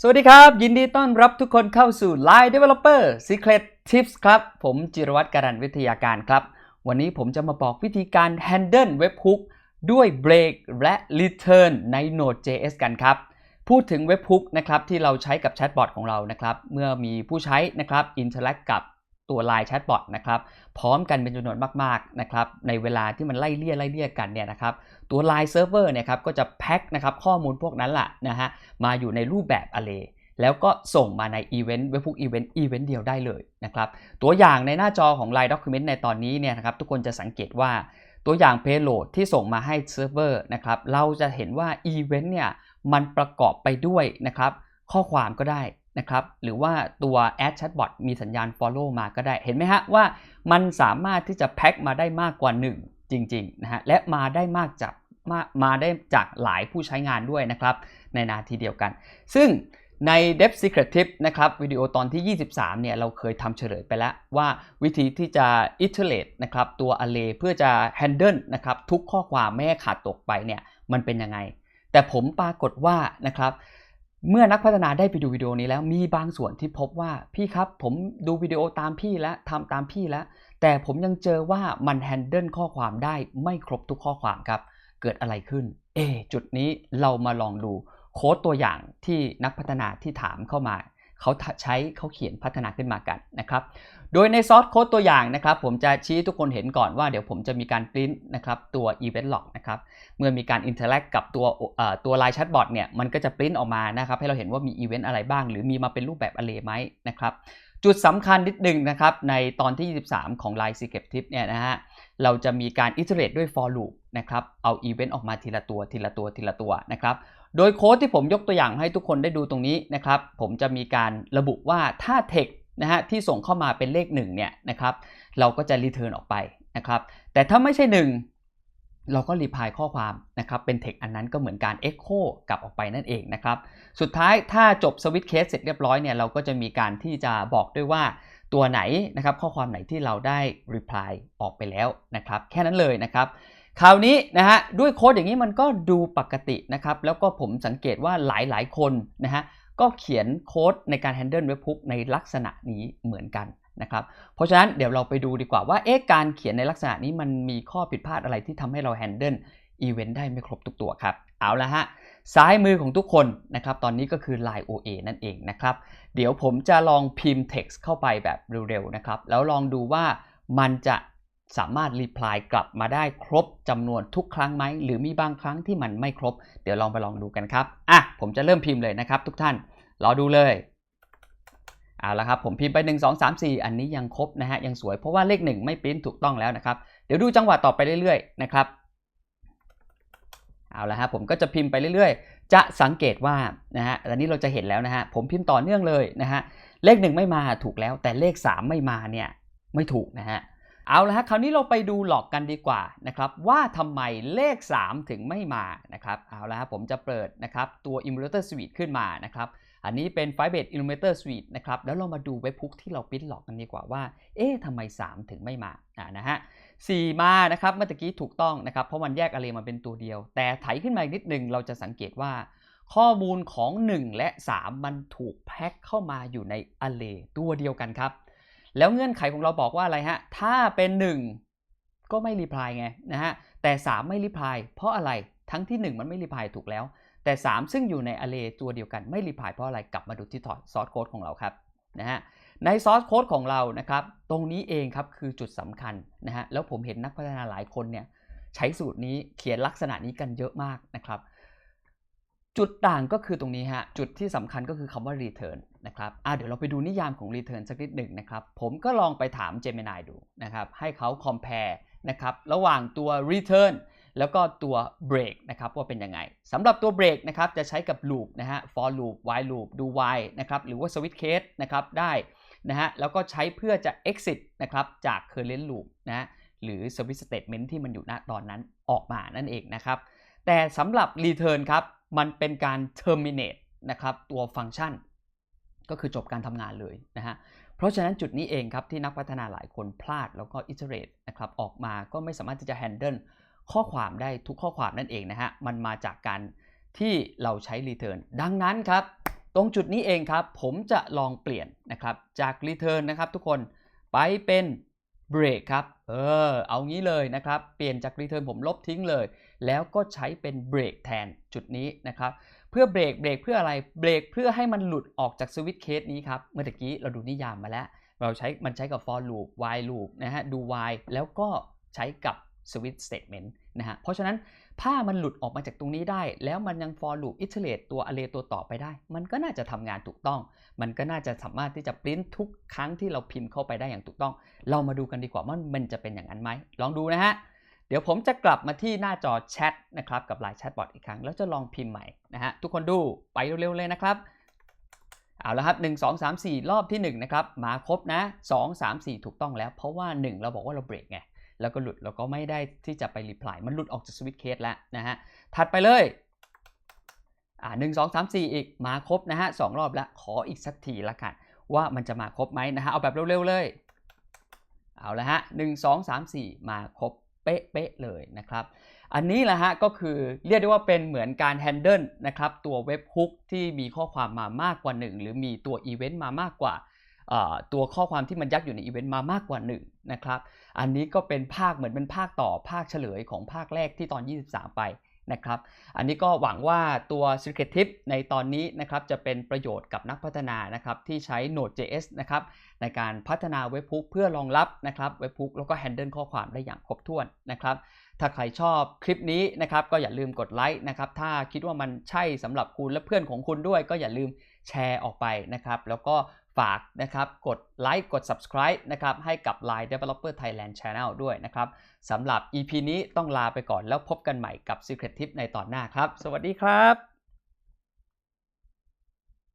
สวัสดีครับ ยินดีต้อนรับทุกคนเข้าสู่ Line Developer Secret Tips ครับ ผมจิรวัตรการันวิทยาการครับ วันนี้ผมจะมาบอกวิธีการ handle webhook ด้วย break และ return ใน Node.js กันครับ พูดถึง webhook นะครับที่เราใช้กับแชทบอทของเรานะครับ เมื่อมีผู้ใช้นะครับ interact กับ ตัว Line Chatbot นะครับพร้อมกันเป็นจำนวนมากๆนะครับในเวลาที่มันไล่เลี่ยไล่เลี่ยกันเนี่ยนะครับตัว Line Server เนี่ยครับก็จะแพ็คนะครับข้อมูลพวกนั้นแหละนะฮะมาอยู่ในรูปแบบ Array แล้วก็ส่งมาใน Event Webhook Event Event เดียวได้เลยนะครับตัวอย่างในหน้าจอของ Line Document ในตอนนี้เนี่ยนะครับทุกคนจะสังเกตว่าตัวอย่าง Payload ที่ส่งมาให้เซิร์ฟเวอร์นะครับเราจะเห็นว่า Event เนี่ยมันประกอบไปด้วยนะครับข้อความก็ได้ นะครับหรือว่าตัว Add Chatbot มีสัญญาณ Follow มาก็ได้เห็นไหมฮะว่ามันสามารถที่จะแพ็คมาได้มากกว่า 1 จริงๆนะฮะและมาได้มากจากมามาได้จากหลายผู้ใช้งานด้วยนะครับในนาทีเดียวกัน ซึ่งใน Dev Secret Tip นะครับวิดีโอตอนที่ 23 เนี่ยเราเคยทำเฉลยไปแล้วว่าวิธีที่จะ iterate นะครับตัว array เพื่อจะ handle นะครับทุกข้อความไม่ให้ขาดตกไปเนี่ยมันเป็นยังไง แต่ผมปรากฏว่านะครับ เมื่อนักพัฒนาได้ไปดูวิดีโอนี้แล้วมีบางส่วนที่พบว่าพี่ครับผมดูวิดีโอตามพี่แล้วทำตามพี่แล้ว แต่ผมยังเจอว่ามันแฮนเดิลข้อความได้ไม่ครบทุกข้อความครับ เกิดอะไรขึ้น เอ จุดนี้เรามาลองดูโค้ดตัวอย่างที่นักพัฒนาที่ถามเข้ามา เขาใช้เขาเขียนพัฒนาขึ้นมากันนะครับ โดยในซอสโค้ดตัวอย่างนะครับ ผมจะชี้ทุกคนเห็นก่อนว่าเดี๋ยวผมจะมีการปริ้นนะครับตัว event log นะครับ เมื่อมีการอินเทอร์แอคกับตัวตัวไลน์แชทบอทเนี่ย มันก็จะปริ้นออกมานะครับ ให้เราเห็นว่ามีอีเวนต์อะไรบ้าง หรือมีมาเป็นรูปแบบอะไรไหมนะครับ จุดสำคัญนิดนึงนะครับในตอนที่ 23 ของ Line Secret Tip เนี่ยนะฮะเราจะมีการ iterate ด้วย for loop นะครับเอา event ออกมาทีละตัวทีละตัวทีละตัวนะครับโดยโค้ดที่ผมยกตัวอย่างให้ทุกคนได้ดูตรงนี้นะครับผมจะมีการระบุว่าถ้า text นะฮะที่ส่งเข้ามาเป็นเลข1เนี่ยนะครับเราก็จะ return ออกไปนะครับแต่ถ้าไม่ใช่ 1 เราก็รีพายข้อความนะครับเป็น text อันนั้นก็เหมือนการ echo กลับออกไปนั่นเองนะครับสุดท้ายถ้าจบ switch case เสร็จเรียบร้อยเนี่ยเราก็จะมีการที่จะบอกด้วยว่าตัวไหนนะครับข้อความไหนที่เราได้ reply ออกไปแล้วนะครับแค่นั้นเลยนะครับคราวนี้นะฮะด้วยโค้ดอย่างนี้มันก็ดูปกตินะครับแล้วก็ผมสังเกตว่าหลายๆ คนนะฮะก็เขียนโค้ดในการ handle webhook ในลักษณะนี้เหมือนกัน นะครับ เพราะฉะนั้นเดี๋ยวเราไปดูดีกว่าว่าเอ๊ะการเขียนในลักษณะนี้มันมีข้อผิดพลาดอะไรที่ทำให้เรา handle event ได้ไม่ครบทุกตัวครับ เอาละฮะซ้ายมือของทุกคนนะครับตอนนี้ก็คือ Line OA นั่นเองนะครับ เดี๋ยวผมจะลองพิมพ์ text เข้าไปแบบเร็วๆนะครับ แล้วลองดูว่ามันจะสามารถรีプライกลับมาได้ครบจำนวนทุกครั้งไหม หรือมีบางครั้งที่มันไม่ครบ เดี๋ยวลองไปลองดูกันครับ อ่ะ ผมจะเริ่มพิมพ์เลยนะครับ ทุกท่าน รอดูเลย เอาละครับผมพิมพ์ไป 1 2 3 4 อันนี้ยังครบนะฮะยังสวยเพราะว่าเลข 1 ไม่ปริ้นถูกต้องแล้วนะครับเดี๋ยวดูจังหวะต่อไปเรื่อยๆนะครับเอาละฮะผมก็จะพิมพ์ไปเรื่อยๆ จะสังเกตว่านะฮะอันนี้เราจะเห็นแล้วนะฮะผมพิมพ์ต่อเนื่องเลยนะฮะเลข 1 ไม่มาถูกแล้ว แต่เลข 3 ไม่มาเนี่ยไม่ถูกนะฮะ เอาละฮะคราวนี้เราไปดูหลอกกันดีกว่านะครับว่าทำไมเลข 3 ถึงไม่มานะครับเอาละฮะผมจะเปิดนะครับตัว Emulator Suite ขึ้นมานะครับอันนี้เป็น Firebase Emulator Suite นะครับแล้วเรามาดูเว็บพุกที่เราปิ้นหลอกกันดีกว่าว่า เอ๊ะทำไม 3 ถึงไม่มาอ่านะฮะ4มานะครับเมื่อกี้ถูกต้องนะครับเพราะมันแยกอะไรมาเป็นตัวเดียว แต่ไถขึ้นมาอีกนิดนึงเราจะสังเกตว่าข้อมูลของ 1 และ 3 มันถูกแพ็คเข้ามาอยู่ใน array ตัวเดียวกันครับ แล้วเงื่อนไขของเราบอกว่าอะไรฮะ ถ้าเป็น 1 ก็ไม่รีพลายไงนะฮะ แต่ 3 ไม่รีพลายเพราะอะไร ทั้งที่ 1 มันไม่รีพลายถูกแล้ว แต่ 3 ซึ่งอยู่ใน array ตัวเดียวกันไม่รีพลายเพราะอะไร กลับมาดูที่ซอสโค้ดของเราครับนะฮะ ในซอสโค้ดของเรานะครับ ตรงนี้เองครับคือจุดสำคัญนะฮะ แล้วผมเห็นนักพัฒนาหลายคนเนี่ยใช้สูตรนี้เขียนลักษณะนี้กันเยอะมากนะครับ จุดต่างก็คือตรงนี้ฮะ จุดที่สำคัญก็คือคำว่า return นะครับอะเดี๋ยวเราไปดูนิยามของ return สักนิดหนึ่งนะครับ ผมก็ลองไปถาม Gemini ดูนะครับ ให้เขา compare นะครับระหว่างตัว return แล้วก็ตัว break นะครับว่าเป็นยังไงสำหรับตัว break นะครับจะใช้กับ loop นะฮะ for loop while loop do while นะครับหรือว่า switch case นะครับได้นะฮะแล้วก็ใช้เพื่อจะ exit นะครับจาก current loop นะหรือ switch statement ที่มันอยู่ณตอนนั้นออกมานั่นเองนะครับแต่สำหรับ return ครับ มันเป็นการ terminate นะครับตัวฟังก์ชัน ก็คือจบการทำงานเลยนะฮะเพราะฉะนั้นจุดนี้เองครับที่นักพัฒนาหลายคนพลาดแล้วก็ iterate นะครับออกมาก็ไม่สามารถที่จะ handle ข้อความได้ทุกข้อความนั่นเองนะฮะมันมาจากการที่เราใช้ return ดังนั้นครับ ตรงจุดนี้เองครับ ผมจะลองเปลี่ยนนะครับจาก return นะครับทุกคนไปเป็น break ครับ เออ เอางี้เลยนะครับ เปลี่ยนจาก return ผมลบทิ้งเลย แล้วก็ใช้เป็น break แทนจุดนี้นะครับ เพื่อเบรกเบรกเพื่ออะไรเบรกเพื่อให้มันหลุดออกจากสวิตช์เคสนี้ครับ เมื่อกี้เราดูนิยามมาแล้ว เราใช้มันใช้กับ for loop while loop นะฮะดู while แล้วก็ใช้กับ switch statement นะฮะเพราะฉะนั้นถ้ามันหลุดออกมาจากตรงนี้ได้ แล้วมันยัง for loop iterate ตัว array ตัวต่อไปได้ มันก็น่าจะทำงานถูกต้อง มันก็น่าจะสามารถที่จะปริ้นทุกครั้งที่เราพิมพ์เข้าไปได้อย่างถูกต้อง เรามาดูกันดีกว่าว่ามันจะเป็นอย่างนั้นไหมลองดูนะฮะ เดี๋ยวผมจะกลับมาที่หน้าจอแชทนะครับกับไลน์แชทบอทอีกครั้ง แล้วจะลองพิมพ์ใหม่นะฮะทุกคนดูไปเร็วๆเลยนะครับ เอาละครับ 1 2 3 4 รอบที่ 1 นะครับ มาครบนะ 2 3 4 ถูกต้องแล้ว เพราะว่า 1 เราบอกว่าเราเบรกไง แล้วก็หลุดเราก็ไม่ได้ที่จะไปรีプライมันหลุดออกจากสวิตช์เคสแล้วนะฮะ ถัดไปเลย อ่าหนึ่งสองสามสี่อีกมาครบนะฮะสองรอบแล้ว ขออีกสักทีละกัน ว่ามันจะมาครบไหมนะฮะ เอาแบบเร็วๆเลย เอาละฮะหนึ่งสองสามสี่มาครบ เป๊ะๆเลยนะครับ อันนี้แหละฮะก็คือเรียกได้ว่าเป็นเหมือนการแฮนเดิลนะครับตัวเว็บฮุกที่มีข้อความมามากกว่า 1 หรือมีตัวอีเวนต์มามากกว่าตัวข้อความที่มันยัดอยู่ในอีเวนต์มามากกว่า1นะครับ อันนี้ก็เป็นภาคเหมือนเป็นภาคต่อภาคเฉลยของภาคแรกที่ตอน 23 ไป นะครับ อันนี้ก็หวังว่าตัว Secret Tip ในตอนนี้นะครับจะเป็นประโยชน์กับนักพัฒนานะครับที่ใช้ Node.js นะครับในการพัฒนาเว็บฮุกเพื่อรองรับนะครับเว็บฮุกแล้วก็แฮนเดิลข้อความได้อย่างครบถ้วนนะครับถ้าใครชอบคลิปนี้นะครับก็อย่าลืมกดไลค์นะครับถ้าคิดว่ามันใช่สำหรับคุณและเพื่อนของคุณด้วย ก็อย่าลืมแชร์ออกไปนะครับแล้วก็ ฝากนะครับกดไลค์กด subscribe นะครับให้กับ Line Developer Thailand Channel ด้วยนะครับสำหรับ EP นี้ต้องลาไปก่อนแล้วพบกันใหม่กับ Secret Tip ในตอนหน้าครับ สวัสดีครับ